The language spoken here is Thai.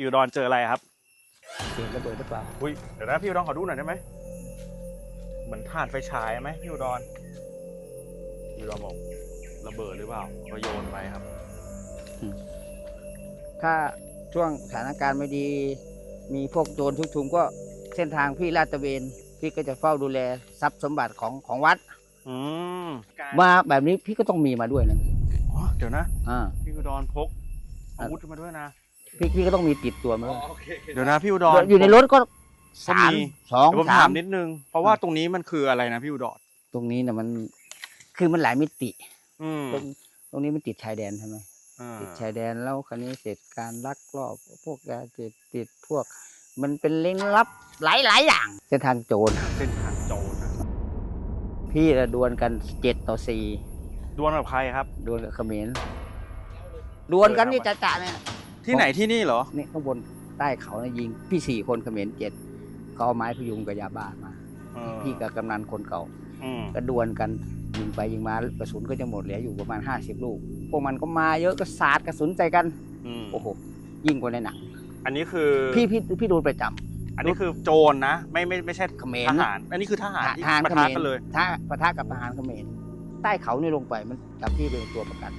พี่อุดรเจออะไรครับเสียงระเบิดหรือเปล่าอุ้ยเดี๋ยวนะพี่อุดรขอดูหน่อยได้ไหมเหมือนถ่านไฟฉายไหมพี่อุดรพี่อุดรบอกระเบิดหรือเปล่าก็โยนไปครับ ถ้าช่วงสถานการณ์ไม่ดี มีพวกโจรทุกทุมก็เส้นทางพี่ลาดตระเวนพี่ก็จะเฝ้าดูแลทรัพย์สมบัติของของวัดอืมมาแบบนี้พี่ก็ต้องมีมาด้วยนะอ๋อเดี๋ยวนะอ่าพี่อุดรพกอาวุธมาด้วยนะ พี่พี่ก็ต้องมีติดตัวมาด้วยเดี๋ยวนะพี่อุดรอยู่ในรถก็สามมีสองเดี๋ยวผมสาถามมนิดนึง เพราะว่าตรงนี้มันคืออะไรนะพี่อุดรตรงนี้เนี่ยมัน คือมันหลายมิติ อืมตรงตรงนี้มันติดชายแดนใช่ไหมอ่าติดชายแดนแล้วคราวนี้เสร็จการลักลอบ พวกยาเสพติดพวก มันเป็นเล้งลับหลายหลายอย่างเส้นทางโจรเส้นทางโจรนะพี่จะดวลกันเจ็ดต่อสี่ดวลกับใครครับ ดวลกับเขมรดวลกันนี่จะจะเนี่ย ที่ไหนที่นี่เหรอ นี่ข้างบนใต้เขาเนี่ยยิง พี่สี่คนเขมรเจ็ดเขาเอาไม้พยุงกับยาบ้ามา เออพี่กับกำนันคนเก่า อืมก็ดวลกันยิงไปยิงมากระสุนก็จะหมดเหลืออยู่ประมาณ 50 ลูก พวกมันก็มาเยอะก็สาดกระสุนใส่กัน อืมโอ้โห ยิ่งกว่าในหนังอันนี้คือพี่พี่พี่โดนประจำอันนี้คือโจรนะไม่ไม่ไม่ใช่เขมรทหาร อันนี้คือทหารที่ทหารปะเขทะมรกันเลย ถ้าปะทะกับทหารเขมรใต้เขานี่ลงไปมันจับพี่เป็นตัวประกัน